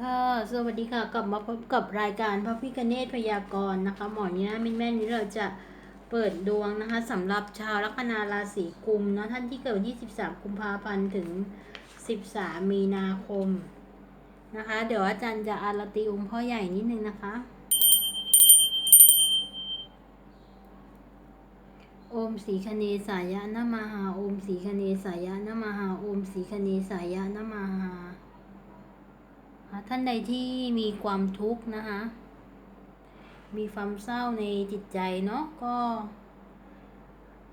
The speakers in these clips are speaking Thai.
ค่ะ สวัสดีค่ะ กลับมาพบกับรายการพระพิคเนตพยากรณ์นะคะ หมอนี้นะแม่นๆนี้เราจะเปิดดวงนะคะสำหรับชาวลัคนาราศีกุมเนาะท่านที่เกิดวันที่ 13 กุมภาพันธ์ถึง 13 มีนาคมนะคะ เดี๋ยวอาจารย์จะอารตีองค์พ่อใหญ่นิดนึงนะคะ โอมสีคเนสายะนมาหา โอมสีคเนสายะนมาหา โอมสีคเนสายะนะมาหา ท่านใดที่มีความทุกข์นะคะ มีความเศร้าในจิตใจเนาะก็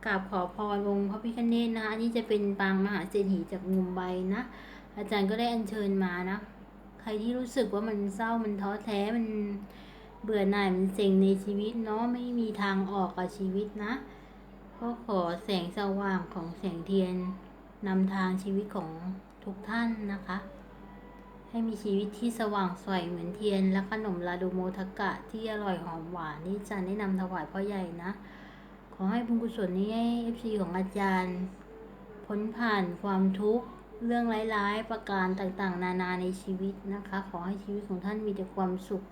กราบขอพรองค์พระพิฆเนศนะคะอันนี้จะเป็นปางมหาเศรษฐีจากมุมไบนะ อาจารย์ก็ได้อัญเชิญมานะ ใครที่รู้สึกว่ามันเศร้ามันท้อแท้มันเบื่อหน่ายมันเซ็งในชีวิตเนาะไม่มีทางออกกับชีวิตนะ ก็ขอแสงสว่างของแสงเทียนนำทางชีวิตของทุกท่านนะคะ ให้มีชีวิตที่สว่างสวยเหมือนเทียน และขนมลาดูโมทกะที่อร่อยหอมหวานนี่จะได้นำถวายพ่อใหญ่นะ ขอให้บุญกุศลนี้ให้เอฟซีของอาจารย์ พ้นผ่านความทุกข์เรื่องร้ายๆ ประการต่างๆ นานาในชีวิตนะคะ ขอให้ชีวิตของท่านมีแต่ความสุข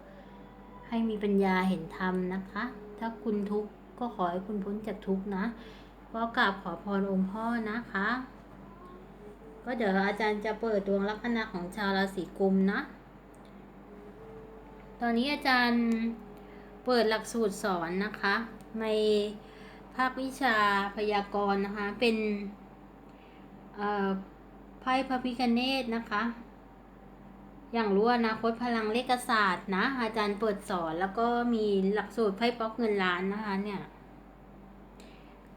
ให้มีปัญญาเห็นธรรมนะคะ ถ้าคุณทุกข์ก็ขอให้คุณพ้นจากทุกข์นะก็กราบขอพรองค์พ่อนะคะ ก็เดี๋ยวอาจารย์จะเปิดดวงลัคนาของชาวราศีกุมนะตอนนี้อาจารย์เปิดหลักสูตรสอนนะคะ ในภาควิชาพยากรณ์นะคะ เป็นไพ่พระพิคเนตนะคะ อย่างรู้อนาคตพลังเลขศาสตร์นะ อาจารย์เปิดสอนแล้วก็มีหลักสูตรไพ่ป๊อกเงินล้านนะคะเนี่ย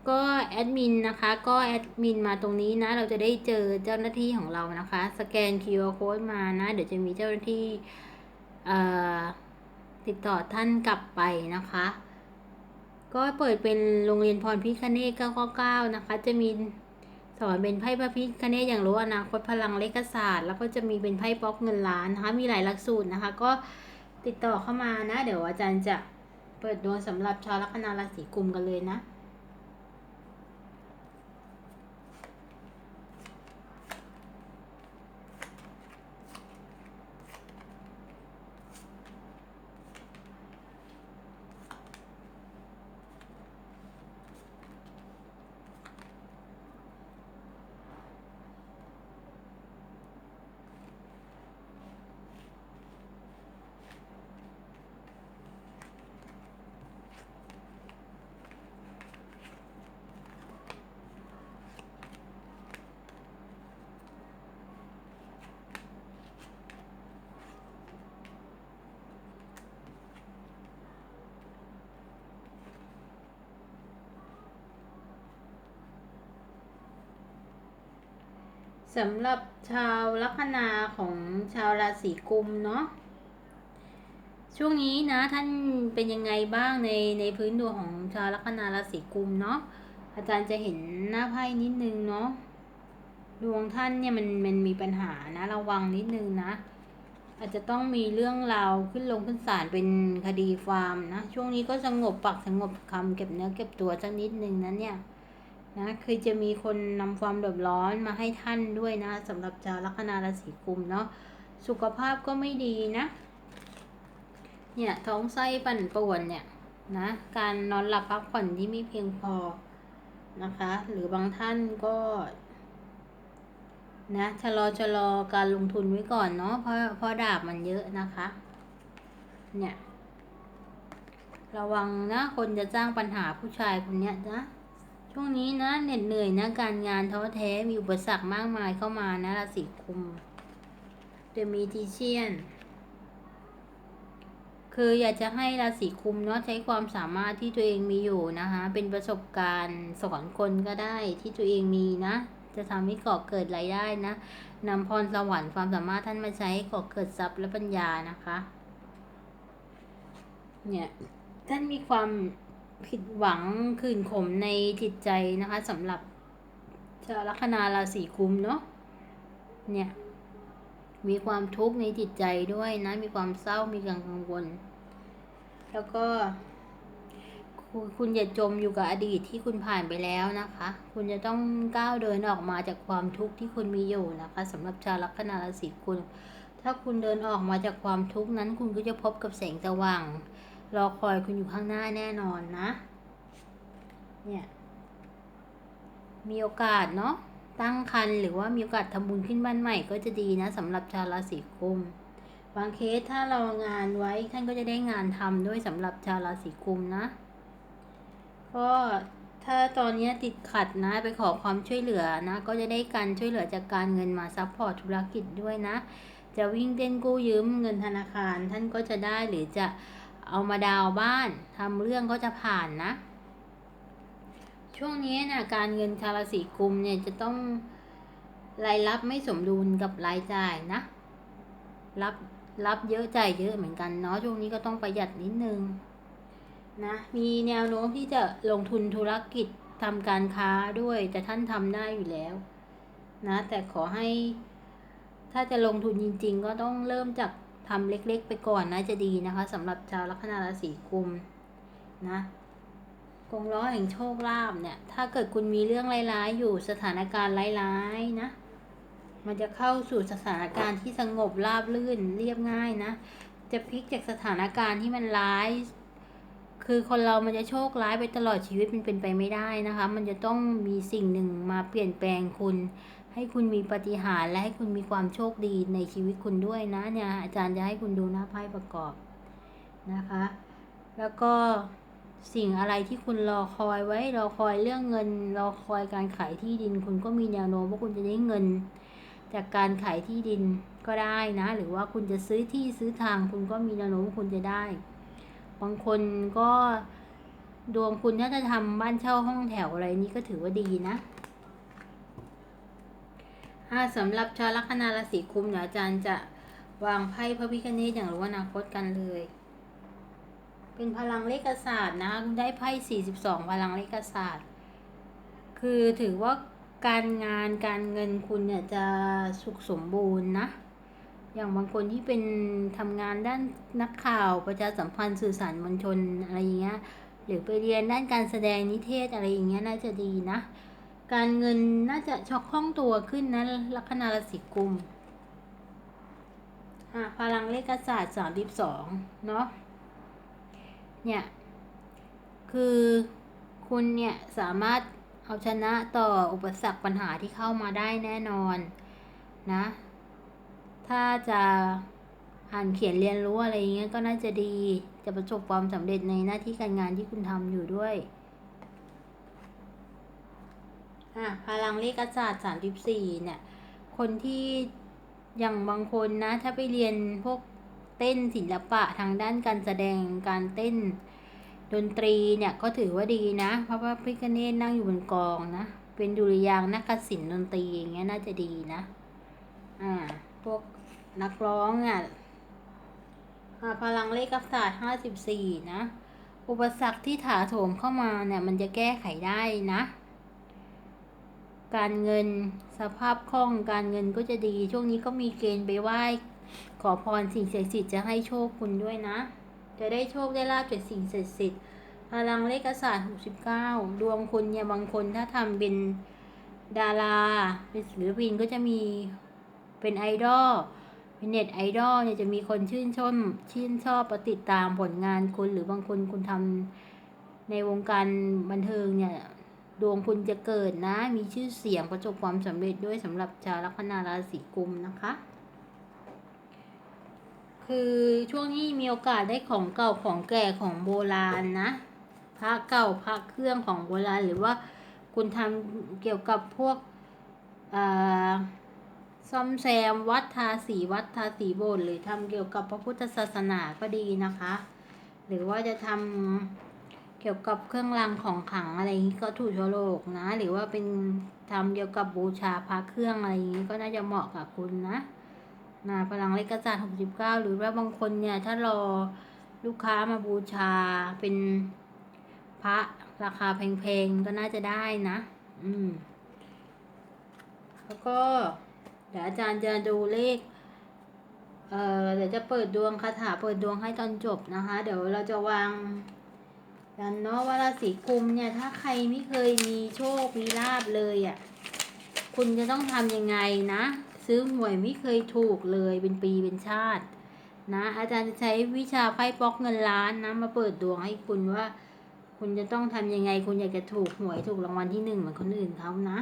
ก็แอดมินนะคะ ก็แอดมินมาตรงนี้นะ เราจะได้เจอเจ้าหน้าที่ของเรานะคะ สแกน QR code มานะ เดี๋ยวจะมีเจ้าหน้าที่ติดต่อท่านกลับไปนะคะ ก็เปิดเป็นโรงเรียนพรพิคเนต999 นะคะ จะมีสอนเป็นไพ่พระพิคเนตอย่างรู้อนาคตพลังเลขศาสตร์ แล้วก็จะมีเป็นไพ่ป๊อกเงินล้านนะคะ มีหลายหลักสูตรนะคะ ก็ติดต่อเข้ามานะ เดี๋ยวอาจารย์จะเปิดดวงสำหรับชาวลัคนาราศีกุมกันเลยนะ สำหรับชาวลัคนาของชาวราศีกุมเนาะช่วงนี้นะท่านเป็นยังไงบ้างในในพื้นดวงของชาวลัคนาราศีกุมเนาะอาจารย์จะเห็นหน้าไพ่นิดนึงเนาะดวงท่านเนี่ยมันมันมีปัญหานะระวังนิดนึงนะ อาจจะต้องมีเรื่องราวขึ้นลงขึ้นศาลเป็นคดีฟาร์มนะช่วงนี้ก็สงบปากสงบคำเก็บเนื้อเก็บตัวสักนิดนึงนะเนี่ย นะคือจะมีคนนำความเดือดร้อนมาให้ท่านด้วยนะสำหรับชาวลัคนาราศีกุมเนาะสุขภาพก็ไม่ดีนะ เนี่ยท้องไส้ปั่นป่วนเนี่ยนะการนอนหลับพักผ่อนที่ไม่เพียงพอนะคะ หรือบางท่านก็นะชะลอชะลอการลงทุนไว้ก่อนเนาะเพราะเพราะดาบมันเยอะนะคะ เนี่ย ระวังนะ คนจะจ้างปัญหาผู้ชายคนเนี้ยนะ ช่วงนี้นะเหน็ดเหนื่อยนะการงานท้อแท้มีอุปสรรคมากมายเข้ามานะราศีกุมเดมีทีเชียน คืออยากจะให้ราศีกุมเนาะใช้ความสามารถที่ตัวเองมีอยู่นะคะ เป็นประสบการณ์สอนคนก็ได้ที่ตัวเองมีนะ จะทำให้ก่อเกิดรายได้นะนำพรสวรรค์ความสามารถท่านมาใช้ก่อเกิดทรัพย์และปัญญานะคะ เนี่ยท่านมีความ ผิดหวังคืนขมในจิตใจนะคะสำหรับชาวลัคนาราศีกุมเนาะเนี่ยมีความทุกข์ในจิตใจด้วยนะ มีความเศร้ามีกังวล แล้วก็ คุณอย่าจมอยู่กับอดีตที่คุณผ่านไปแล้วนะคะ คุณจะต้องก้าวเดินออกมาจากความทุกข์ที่คุณมีอยู่นะคะสำหรับชาวลัคนาราศีกุมถ้าคุณเดินออกมาจากความทุกข์นั้น คุณก็จะพบกับแสงสว่าง รอคอยคุณอยู่ข้างหน้าแน่นอนนะ เนี่ย มีโอกาสเนาะ ตั้งครรภ์หรือว่ามีโอกาสทำบุญขึ้นบ้านใหม่ก็จะดีนะสำหรับชาวราศีกุม บางเคสถ้าเรางานไว้ท่านก็จะได้งานทำด้วยสำหรับชาวราศีกุมนะ ก็ถ้าตอนนี้ติดขัดนะไปขอความช่วยเหลือนะ ก็จะได้การช่วยเหลือจากการเงินมาซัพพอร์ตธุรกิจด้วยนะ จะวิ่งเต้นกู้ยืมเงินธนาคารท่านก็จะได้หรือจะ เอามาดาวบ้านทำเรื่องก็จะผ่านนะ ช่วงนี้นะการเงินชาวราศีกุมเนี่ยจะต้องรายรับไม่สมดุลกับรายจ่ายนะ รับรับเยอะจ่ายเยอะเหมือนกันเนาะช่วงนี้ก็ต้องประหยัดนิดนึงนะมีแนวโน้มที่จะลงทุนธุรกิจทำการค้าด้วย แต่ท่านทำได้อยู่แล้วนะ แต่ขอให้ถ้าจะลงทุนจริง ๆ ก็ต้องเริ่มจาก ทำเล็กๆ ไปก่อนนะจะดีนะคะสำหรับชาวลัคนาราศีกุมนะกงล้อแห่งโชคลาภเนี่ย ถ้าเกิดคุณมีเรื่องร้ายๆ อยู่สถานการณ์ร้ายๆนะ มันจะเข้าสู่สถานการณ์ที่สงบราบลื่นเรียบง่ายนะ จะพลิกจากสถานการณ์ที่มันร้าย คือคนเรามันจะโชคร้ายไปตลอดชีวิตมันเป็นไปไม่ได้นะคะ มันจะต้องมีสิ่งหนึ่งมาเปลี่ยนแปลงคุณ ให้คุณมีปฏิหารและให้คุณมีความโชคดีในชีวิตคุณด้วยนะเนี่ยอาจารย์จะให้คุณดูหน้าไพ่ประกอบนะคะ แล้วก็สิ่งอะไรที่คุณรอคอยไว้รอคอยเรื่องเงินรอคอยการขายที่ดิน คุณก็มีแนวโน้มว่าคุณจะได้เงิน จากการขายที่ดินก็ได้นะ หรือว่าคุณจะซื้อที่ซื้อทาง คุณก็มีแนวโน้มว่าคุณจะได้ บางคนก็ดวงคุณถ้าจะทำบ้านเช่าห้องแถวอะไรนี้ก็ถือว่าดีนะ อ่าสำหรับชาวลัคนาราศีกุมเดี๋ยวอาจารย์จะวางไพ่พระพิคเนตอย่างรู้อนาคตกันเลย เป็นพลังเลขศาสตร์นะคุณได้ไพ่42 พลังเลขศาสตร์ คือถือว่าการงานการเงินคุณเนี่ยจะสุขสมบูรณ์นะ อย่างบางคนที่เป็นทำงานด้านนักข่าวประชาสัมพันธ์สื่อสารมวลชนอะไรอย่างเงี้ย หรือไปเรียนด้านการแสดงนิเทศอะไรอย่างเงี้ยน่าจะดีนะ การเงินน่าจะช็อกคล่องตัวขึ้นนะลัคนาราศีกุมอะพลังเลขศาสตร์สามสิบสองเนาะเนี่ยคือคุณเนี่ยสามารถเอาชนะต่ออุปสรรคปัญหาที่เข้ามาได้แน่นอนนะ ถ้าจะอ่านเขียนเรียนรู้อะไรอย่างเงี้ยก็น่าจะดีจะประสบความสำเร็จในหน้าที่การงานที่คุณทำอยู่ด้วย อะพลังเลขศาสตร์สามสิบสี่เนี่ย คนที่อย่างบางคนนะ ถ้าไปเรียนพวกเต้นศิลปะทางด้านการแสดงการเต้นดนตรีเนี่ยก็ถือว่าดีนะ เพราะว่าพิคเนตนั่งอยู่บนกองนะ เป็นดุริยางนักศิลป์ดนตรีอย่างเงี้ยน่าจะดีนะ อ่า พวกนักร้องอะอ่าพลังเลขศาสตร์ห้าสิบสี่นะ อุปสรรคที่ถาโถมเข้ามาเนี่ย มันจะแก้ไขได้นะ การเงินสภาพคล่องการเงินก็จะดี ช่วงนี้ก็มีเกณฑ์ไปไหว้ขอพรสิ่งศักดิ์สิทธิ์จะให้โชคคุณด้วยนะ จะได้โชคได้ลาบจากสิ่งศักดิ์สิทธิ์พลังเลขศาสตร์69 ดวงคุณเนี่ยบางคนถ้าทำเป็นดาราเป็นศิลปินก็จะมีเป็นไอดอลเป็นเน็ตไอดอลเนี่ยจะมีคนชื่นชมชื่นชอบประติดตามผลงานคุณ หรือบางคนคุณทำในวงการบันเทิงเนี่ย ดวงคุณจะเกิดนะ มีชื่อเสียงประสบความสำเร็จด้วยสำหรับชาวลัคนาราศีกุมนะคะ คือช่วงนี้มีโอกาสได้ของเก่าของแก่ของโบราณนะพระเก่าพระเครื่องของโบราณหรือว่าคุณทำเกี่ยวกับพวกอ่าซ่อมแซมวัดทาสีวัดทาสีโบสถ์หรือทำเกี่ยวกับพระพุทธศาสนาก็ดีนะคะ หรือว่าจะทำ เกี่ยวกับเครื่องรางของขลังอะไรอย่างนี้ก็ถูกโชโลกนะ หรือว่าเป็นทำเกี่ยวกับบูชาพระเครื่องอะไรอย่างนี้ก็น่าจะเหมาะกับคุณนะนะพลังเลขศาสตร์หกสิบเก้าหรือว่าบางคนเนี่ยถ้ารอลูกค้ามาบูชาเป็นพระราคาแพงๆก็น่าจะได้นะ อืม แล้วก็เดี๋ยวอาจารย์จะดูเลข เอ่อเดี๋ยวจะเปิดดวงคาถาเปิดดวงให้ตอนจบนะคะ เดี๋ยวเราจะวาง กันเนาะว่าราศีกุมเนี่ยถ้าใครไม่เคยมีโชคมีลาบเลยอะ่ะคุณจะต้องทำยังไงนะ ซื้อหวยไม่เคยถูกเลยเป็นปีเป็นชาติ นะ อาจารย์จะใช้วิชาไพ่ป๊อกเงินล้านนะมาเปิดดวงให้คุณว่า คุณจะต้องทำยังไง คุณอยากจะถูกหวยถูกรางวัลที่หนึ่งเหมือนคนอื่นเขานะ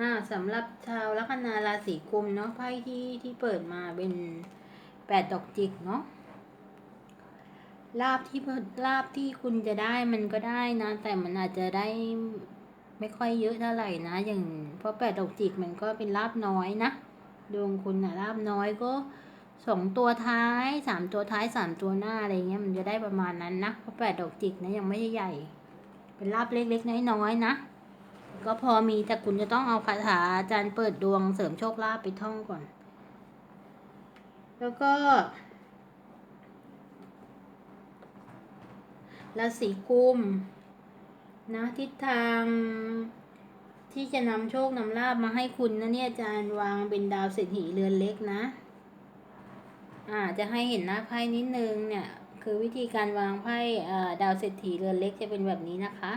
อ่าสำหรับชาวลัคนาราศีกุมเนาะไพ่ที่ที่เปิดมาเป็นแปดดอกจิกเนาะลาบที่ลาบที่คุณจะได้มันก็ได้นะ แต่มันอาจจะได้ไม่ค่อยเยอะเท่าไหร่นะ อย่างเพราะแปดดอกจิกมันก็เป็นลาบน้อยนะดวงคุณนะลาบน้อยก็สองตัวท้ายสามตัวท้ายสามตัวหน้าอะไรเงี้ยมันจะได้ประมาณนั้นนะเพราะแปดดอกจิกนะยังไม่ใช่ใหญ่ เป็นลาบเล็กๆน้อยๆนะ ก็พอมีแต่คุณจะต้องเอาคาถาอาจารย์เปิดดวงเสริมโชคลาภไปท่องก่อน แล้วก็ราศีกุมนะทิศทางที่จะนำโชคนำลาบมาให้คุณนะเนี่ยอาจารย์วางเป็นดาวเศรษฐีเรือนเล็กนะ อ่าจะให้เห็นหน้าไพ่นิดนึงเนี่ย คือวิธีการวางไพ่อ่าดาวเศรษฐีเรือนเล็กจะเป็นแบบนี้นะคะ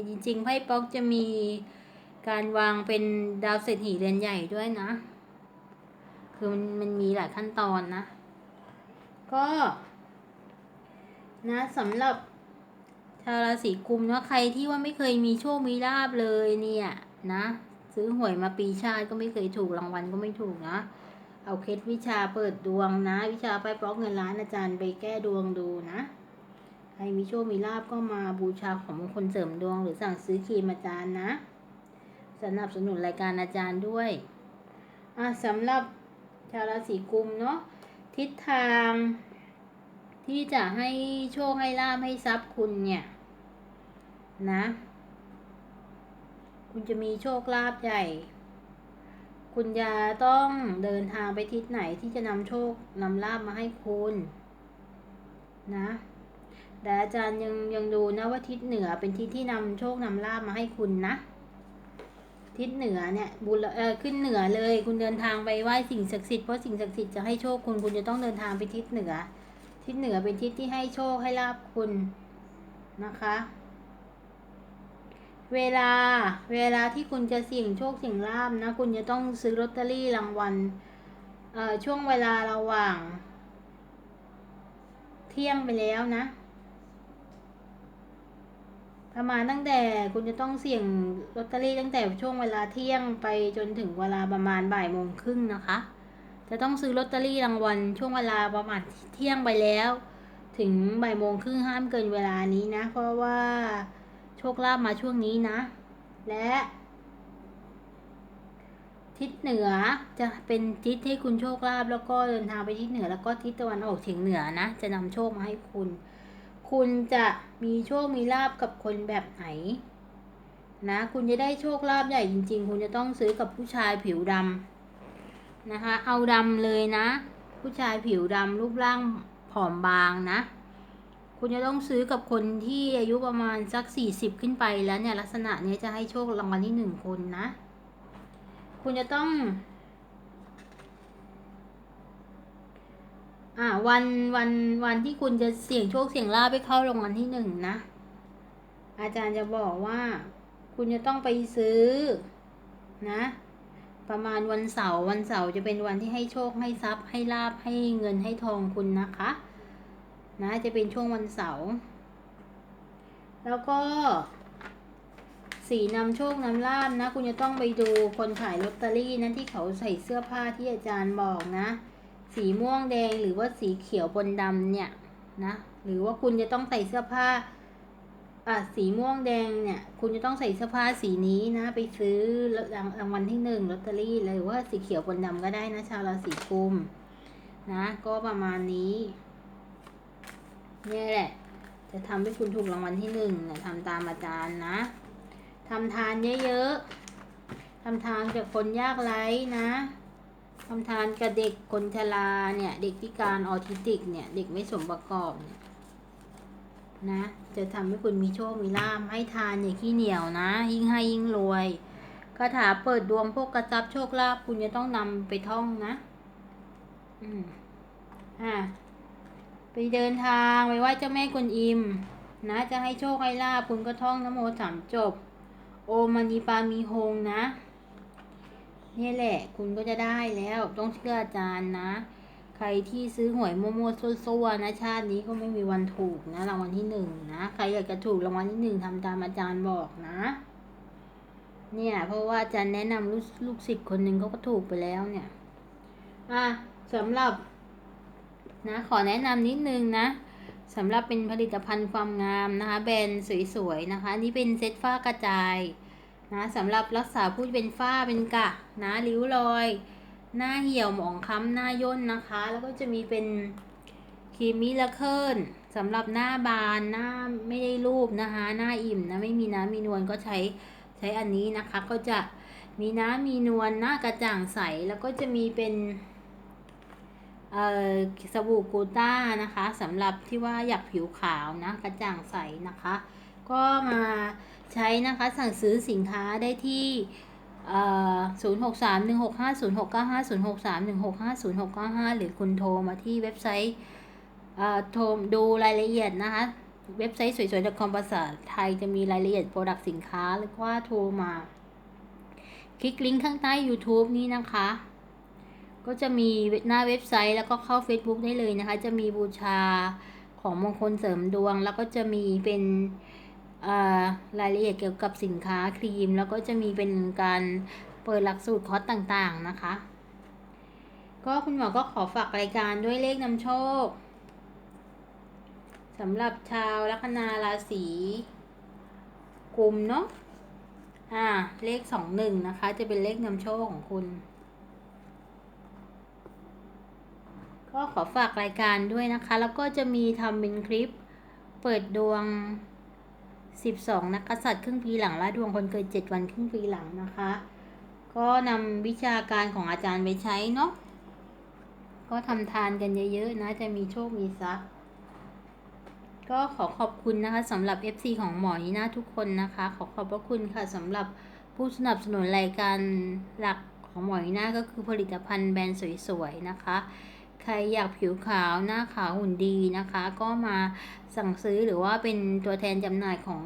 แต่จริงๆไพ่ป๊อกจะมีการวางเป็นดาวเศรษฐีเรือนใหญ่ด้วยนะ คือมันมันมีหลายขั้นตอนนะ ก็ นะสำหรับชาวราศีกุมเนาะใครที่ว่าไม่เคยมีโชคมีลาบเลยเนี่ยนะ ซื้อหวยมาปีชาติก็ไม่เคยถูกรางวัลก็ไม่ถูกนะ เอาเคล็ดวิชาเปิดดวงนะ วิชาไพ่ป๊อกเงินล้านอาจารย์ไปแก้ดวงดูนะ รมีโชค มีลาบก็มาบูชาของมงคลเสริมดวง หรือสั่งซื้อครีมอาจารย์นะสนับสนุนรายการอาจารย์ด้วยอะสำหรับชาวราศีกุมเนาะทิศทางที่จะให้โชคให้ลาบให้ทรัพย์คุณเนี่ยนะ คุณจะมีโชคลาภใหญ่ คุณจะต้องเดินทางไปทิศไหนที่จะนำโชคนำลาบมาให้คุณนะ แต่อาจารย์ยังยังดูนะว่าทิศเหนือเป็นทิศที่นำโชคนำลาบมาให้คุณนะ ทิศเหนือเนี่ยบุญเออขึ้นเหนือเลย คุณเดินทางไปไหว้สิ่งศักดิ์สิทธิ์เพราะสิ่งศักดิ์สิทธิ์จะให้โชคคุณคุณจะต้องเดินทางไปทิศเหนือ ทิศเหนือเป็นทิศที่ให้โชคให้ลาบคุณนะคะ เวลาเวลาที่คุณจะเสี่ยงโชคเสี่ยงลาบนะ คุณจะต้องซื้อลอตเตอรี่รางวัลเออช่วงเวลาระหว่าง เที่ยงไปแล้วนะ ประมาณตั้งแต่คุณจะต้องเสี่ยงลอตเตอรี่ตั้งแต่ช่วงเวลาเที่ยงไปจนถึงเวลาประมาณบ่ายโมงครึ่งนะคะ จะต้องซื้อลอตเตอรี่รางวัลช่วงเวลาประมาณเที่ยงไปแล้ว ถึงบ่ายโมงครึ่งห้ามเกินเวลานี้นะ เพราะว่าโชคลาภมาช่วงนี้นะ และ ทิศเหนือจะเป็นทิศให้คุณโชคลาภแล้วก็เดินทางไปทิศเหนือแล้วก็ทิศตะวันออกเฉียงเหนือนะ จะนำโชคมาให้คุณ คุณจะมีโชคมีลาบกับคนแบบไหน นะ คุณจะได้โชคลาภใหญ่จริง ๆ คุณจะต้องซื้อกับผู้ชายผิวดำนะคะ เอาดำเลยนะ ผู้ชายผิวดำรูปร่างผอมบางนะ คุณจะต้องซื้อกับคนที่อายุประมาณสักสี่สิบขึ้นไปแล้วเนี่ยลักษณะนี้จะให้โชครางวัลที่หนึ่งคนนะ คุณจะต้อง อ่า วันวันวันที่คุณจะเสี่ยงโชคเสี่ยงลาภไปเข้ารางวัลที่หนึ่งนะ อาจารย์จะบอกว่า คุณจะต้องไปซื้อ นะ ประมาณวันเสาร์วันเสาร์จะเป็นวันที่ให้โชคให้ทรัพย์ ให้ลาบให้เงินให้ทองคุณนะคะ นะจะเป็นช่วงวันเสาร์แล้วก็สีนำโชคนำลาบนะ คุณจะต้องไปดูคนขายลอตเตอรี่นะที่เขาใส่เสื้อผ้าที่อาจารย์บอกนะ สีม่วงแดงหรือว่าสีเขียวบนดำเนี่ยนะหรือว่าคุณจะต้องใส่เสื้อผ้าอะสีม่วงแดงเนี่ย คุณจะต้องใส่เสื้อผ้าสีนี้นะ ไปซื้อรางรางวัลที่หนึ่งลอตเตอรี่หรือว่าสีเขียวบนดำก็ได้นะชาวราศีกุมนะ ก็ประมาณนี้เนี่ยแหละ จะทำให้คุณถูกรางวัลที่หนึ่งนะทำตามอาจารย์นะทำทานเยอะๆทำทานจากคนยากไร้นะ ทำทานกับเด็กคนชราเนี่ย เด็กพิการออทิสติก เนี่ย เด็กไม่สมประกอบเนี่ยนะ จะทำให้คุณมีโชคมีลาภให้ทานอย่าขี้เหนียวนะ ยิ่งให้ยิ่งรวยคาถาเปิดดวงพวกกระจับโชคลาภคุณจะต้องนำไปท่องนะ อืมอะไปเดินทางไปไหว้เจ้าแม่กวนอิม นะ จะให้โชคให้ลาภคุณก็ท่องนโมสามจบ โอมานีปามีโฮงนะ นี่แหละ คุณก็จะได้แล้ว ต้องเชื่ออาจารย์นะ ใครที่ซื้อหวยมั่วๆซั่วๆนะชาตินี้ก็ไม่มีวันถูกนะรางวัลที่หนึ่งนะใครอยากจะถูกรางวัลที่หนึ่งทำตามอาจารย์บอกนะ เนี่ย เพราะว่าอาจารย์แนะนำลูกลูกศิษย์คนหนึ่งเขาก็ถูกไปแล้วเนี่ยอะสำหรับ นะ ขอแนะนำนิดนึงนะสำหรับเป็นผลิตภัณฑ์ความงามนะคะแบรนด์สวยๆนะคะ นี่เป็นเซ็ตฝ้ากระจาย นะสำหรับรักษาผู้เป็นฝ้าเป็นกะนะริ้วรอย หน้าเหี่ยวหมองคล้ำหน้าย่นนะคะ แล้วก็จะมีเป็นครีมมิลเคิลสำหรับหน้าบานหน้าไม่ได้รูปนะคะ หน้าอิ่มนะไม่มีน้ำมีนวลก็ใช้ใช้อันนี้นะคะ ก็จะมีน้ำมีนวลหน้ากระจ่างใสแล้วก็จะมีเป็นเอ่อสบู่กูต้านะคะสำหรับที่ว่าอยากผิวขาวนะกระจ่างใสนะคะ ก็มา ใช้นะคะสั่งซื้อสินค้าได้ที่ศูนย์หกสามหนึ่งหกห้าศูนย์หกเก้าห้าศูนย์หกสามหนึ่งหกห้าศูนย์หกเก้าห้าหรือคุณโทรมาที่เว็บไซต์โทรดูรายละเอียดนะคะ เว็บไซต์สวยๆ .com ภาษาไทยจะมีรายละเอียดโปรดักต์สินค้าหรือว่าโทรมา คลิกลิงก์ข้างใต้ YouTube นี้นะคะ ก็จะมีหน้าเว็บไซต์แล้วก็เข้า Facebook ได้เลยนะคะ จะมีบูชาของมงคลเสริมดวง แล้วก็จะมีเป็น รายละเอียดเกี่ยวกับสินค้าครีม แล้วก็จะมีเป็นการเปิดหลักสูตรคอร์สต่างๆนะคะ ก็คุณหมอก็ขอฝากรายการด้วยเลขนำโชคสำหรับชาวลัคนาราศีกุมเนาะอ่า เลขสองหนึ่งนะคะ จะเป็นเลขนำโชคของคุณ ก็ขอฝากรายการด้วยนะคะ แล้วก็จะมีทำเป็นคลิป เปิดดวง 12 นักกษัตริย์ครึ่งปีหลังและดวงคนเกิด 7 วันครึ่งปีหลังนะคะ ก็นำวิชาการของอาจารย์ไปใช้เนาะก็ทำทานกันเยอะๆนะจะมีโชคมีทรัพย์ก็ขอขอบคุณนะคะสำหรับ FC ของหมอนีน่าทุกคนนะคะ ขอขอบพระคุณค่ะสำหรับผู้สนับสนุนรายการหลักของหมอนีน่าก็คือผลิตภัณฑ์แบรนด์สวยๆนะคะ ใครอยากผิวขาวหน้าขาวหุ่นดีนะคะ ก็มาสั่งซื้อหรือว่าเป็นตัวแทนจำหน่ายของ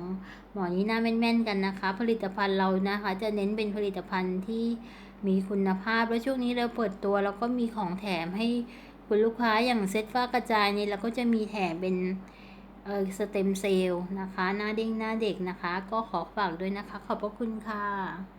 หมอนี้หน้าแม่นๆกันนะคะ ผลิตภัณฑ์เรานะคะ จะเน้นเป็นผลิตภัณฑ์ที่มีคุณภาพและช่วงนี้เราเปิดตัวแล้วก็มีของแถมให้คุณลูกค้าอย่างเซ็ตฟ้ากระจายนี่เราก็จะมีแถมเป็นเออสเต็มเซลล์นะคะ หน้าเด้งหน้าเด็กนะคะ ก็ขอฝากด้วยนะคะ ขอบพระคุณค่ะ